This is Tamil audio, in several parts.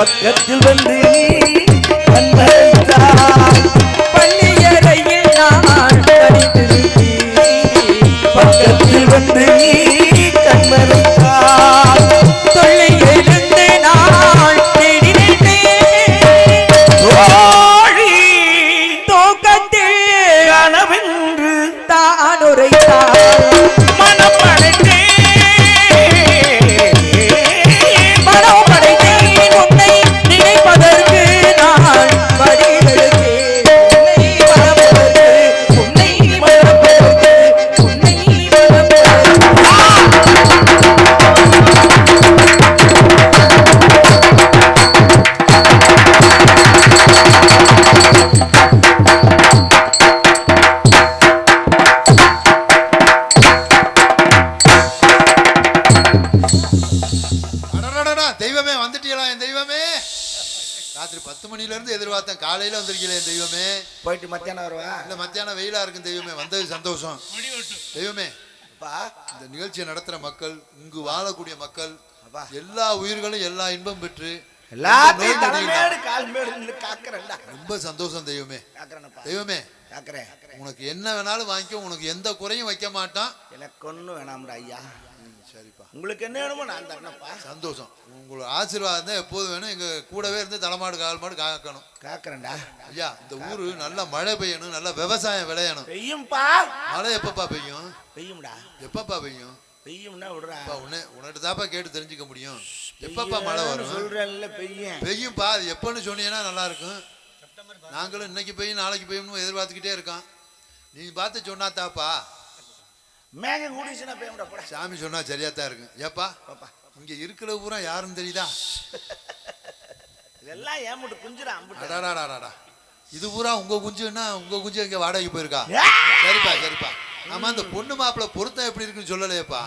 பக்கத்தில் வந்து பள்ளியறையில் நான் பக்கத்தில் வந்து தூக்கத்தில் கனவென்று தான் உரைத்தார் ராத்திரி பத்து மணில இருந்து எதிர்பார்த்தேன். காலையில வந்திருக்கீங்களே தெய்வமே. போயிட்டு மத்தியானம் வருவா? இல்ல மத்தியானம் வெயிலா இருக்கும் தெய்வமே. வந்தது சந்தோஷம். தெய்வமே அப்பா. இந்த நிகழ்ச்சியை நடத்துற மக்கள் இங்கு வாழக்கூடிய மக்கள். எல்லா உயிர்களும் எல்லா இன்பம் பெற்று எல்லாத்தையும் தலைமேடு கால் மேடு காக்குறேன்டா. ரொம்ப சந்தோஷம் தெய்வமே. தெய்வமே காக்குறேன். உனக்கு என்ன வேணாலும் வாங்கிக்கோ உனக்கு எந்த குறையும் வைக்க மாட்டான். எனக்கு ஒன்றும் வேணாம்டா ஐயா. சரிப்பா. உங்களுக்கு என்ன வேணுமோ நான் தரேனப்பா. சந்தோஷம். உங்களோட ஆசீர்வாதம் தான் எப்போதும் வேணும். எங்க கூடவே இருந்து தலைமாடு கால் மாடு காக்கணும். காக்குறேன்டா. ஐயா இந்த ஊரு நல்லா மழை பெய்யணும் நல்லா விவசாயம் விளையணும். பெய்யும்பா. மழை எப்பப்பா பெய்யும்? பெய்யும்டா. எப்பப்பா பெய்யும்? பெய்யும்னா விடுறா. உன்னை உன்கிட்ட தாப்பா கேட்டு தெரிஞ்சுக்க முடியும். எப்பப்பா மழை வரும்? சொல்றேன்ல பெய்யும் பெய்யும்பா அது எப்பன்னு சொன்னீங்கன்னா நல்லா இருக்கும் நாங்களும் இன்னைக்கு பெய்யும் நாளைக்கு பெய்யும்னு எதிர்பார்த்துக்கிட்டே இருக்கோம். நீ பார்த்து சொன்னா தாப்பா மேகம் கூடிச்சுன்னா போடா சாமி சொன்னா சரியா தான் இருக்கும். ஏப்பா இங்க இருக்கிற பூரா யாருன்னு தெரியுதா? இதெல்லாம் ஏன் மட்டும் குஞ்சுடா இது பூரா உங்க குஞ்சுன்னா உங்க குஞ்சு இங்க வாடகைக்கு போயிருக்கா! சரிப்பா சரிப்பா. ஆமா அந்த பொண்ணு மாப்பிள்ள பொருத்தம் எப்படி இருக்குன்னு சொல்லலையேப்பா.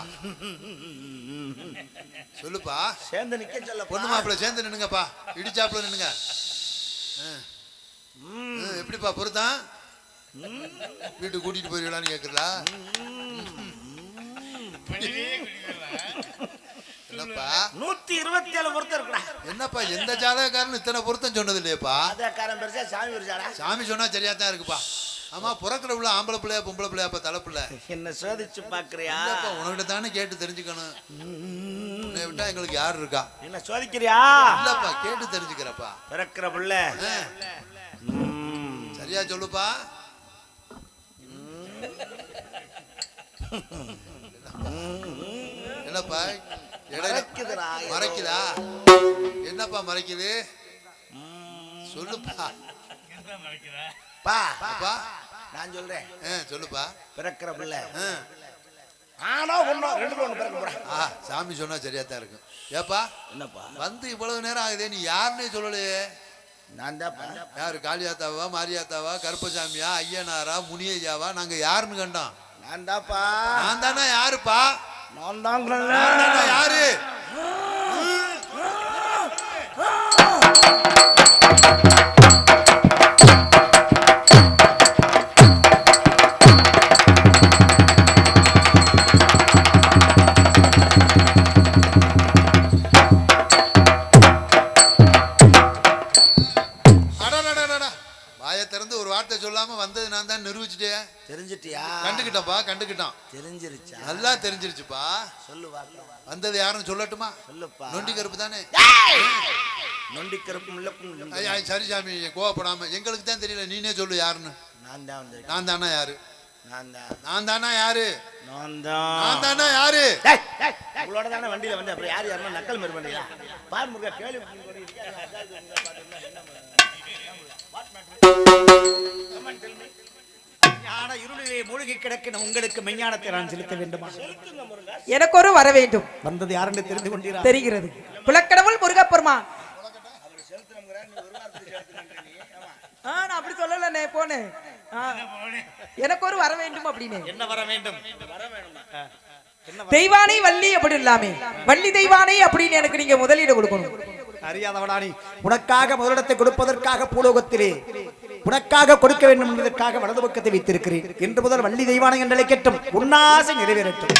சொல்லுப்பா. சேர்ந்து நிக்க சொல்ல பொண்ணு மாப்பிள்ள சேர்ந்து நின்னுங்கப்பா. இடிச்சாப்புல நின்னுங்க. எப்படிப்பா பொருத்தம்? வீட்டுக்கு கூட்டிட்டு போயிருக்கலான்னு கேக்குறா என்னப்பா? நூத்தி இருபத்தி ஏழு பொருத்தம் இருக்குடா. என்னப்பா எந்த ஜாதகக்காரன் இத்தனை பொருத்தம் சொன்னது இல்லையப்பா அதக்காரன் பெருசா சாமி சாமி சொன்னா சரியா தான் இருக்குப்பா. ஆமா பிறக்கிற உள்ள ஆம்பளை பிள்ளையா பொம்பளை பிள்ளையாப்பா தலைப்பிள்ள என்ன சோதிச்சு பாக்குறியா? உனக்கிட்ட தானே கேட்டு தெரிஞ்சுக்கணும். உன்னை விட்டா எங்களுக்கு யார் இருக்கா? என்ன சோதிக்கிறியா? இல்லப்பா கேட்டு தெரிஞ்சுக்கிறப்பா. பிறக்கிற புள்ள. சரியா சொல்லுப்பா. என்னப்பா. மறைக்குதா? என்னப்பா மறைக்குது? சொல்லுப்பா. பா அப்பா நான் சொல்றேன். சொல்லுப்பா. பிறக்கிற புள்ள. ஆனா ஒண்ணு ரெண்டு ஒண்ணு பிறக்க போறா ஆ சாமி சொன்னா சரியா தான் இருக்கும். ஏப்பா என்னப்பா? வந்து இவ்வளவு நேரம் ஆகுதே நீ யாருன்னே சொல்லலையே. நான் தான் யாரு காளியாத்தாவா மாரியாத்தாவா கருப்பசாமியா ஐயனாரா முனியஜாவா நாங்க யாருன்னு கண்டோம். நான் தான்ப்பா. நான் தானே யாருப்பா? நான் தான் யாரு? தெரிஞ்சிட்டியா? கண்டுக்கிட்டப்பா கண்டுக்கிட்டான் தெரிஞ்சிருச்சா? நல்லா தெரிஞ்சிருச்சுப்பா. சொல்லு வார்த்தை வந்தது யாருன்னு சொல்லட்டுமா? சொல்லுப்பா. நொண்டி கருப்பு தானே? நொண்டி கருப்பும் இழப்பும் ஐயா, சரி சாமி கோவப்படாம. எங்களுக்கு தான் தெரியல நீனே சொல்லு யாருன்னு. நான் தான் வந்திருக்கேன். நான் தானா யாரு? நான் தான். நான் தானா யாரு? நான் தான். யாரு? உங்களோட தானே வண்டியில வந்து அப்புறம் யார் யாருன்னா நக்கல் மாரி பண்ணீங்களா பார் முருகா கேள்வி ஞான இருளிலே மூழ்கி கிடக்கிற உங்களுக்கு மெஞ்ஞானத்தை நான் செலுத்த வேண்டுமா? எனக்கு ஒரு வர வேண்டும். வந்தது யாரென்று தெரிந்து கொண்டீரா? தெரிகிறது. குலக்கடவுள் முருகப்பெருமான். ஆ, நான் அப்படி சொல்லலண்ணே போனேன் எனக்கு ஒரு வர வேண்டும் அப்படின்னு. என்ன வர வேண்டும்? தெய்வானை வள்ளி அப்படி இல்லாமே. வள்ளி தெய்வானை அப்படின்னு எனக்கு நீங்க முதலீடு கொடுக்கணும். அறியாதவனா நீ? உனக்காக முதலிடத்தை கொடுப்பதற்காக பூலோகத்திலே உனக்காக கொடுக்க வேண்டும் என்பதற்காக வலது பக்கத்தை வைத்திருக்கிறேன். என்று முதல் வள்ளி தெய்வானை என்று அழைக்கட்டும் உன்னாசை நிறைவேறட்டும்.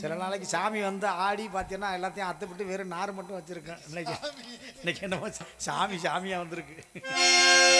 சில நாளைக்கு சாமி வந்து ஆடி பார்த்தீங்கன்னா எல்லாத்தையும் அத்துப்பட்டு வெறும் நார் மட்டும் வச்சுருக்கேன். இன்னைக்கு இன்னைக்கு என்னமோ சாமி சாமியாக வந்திருக்கு.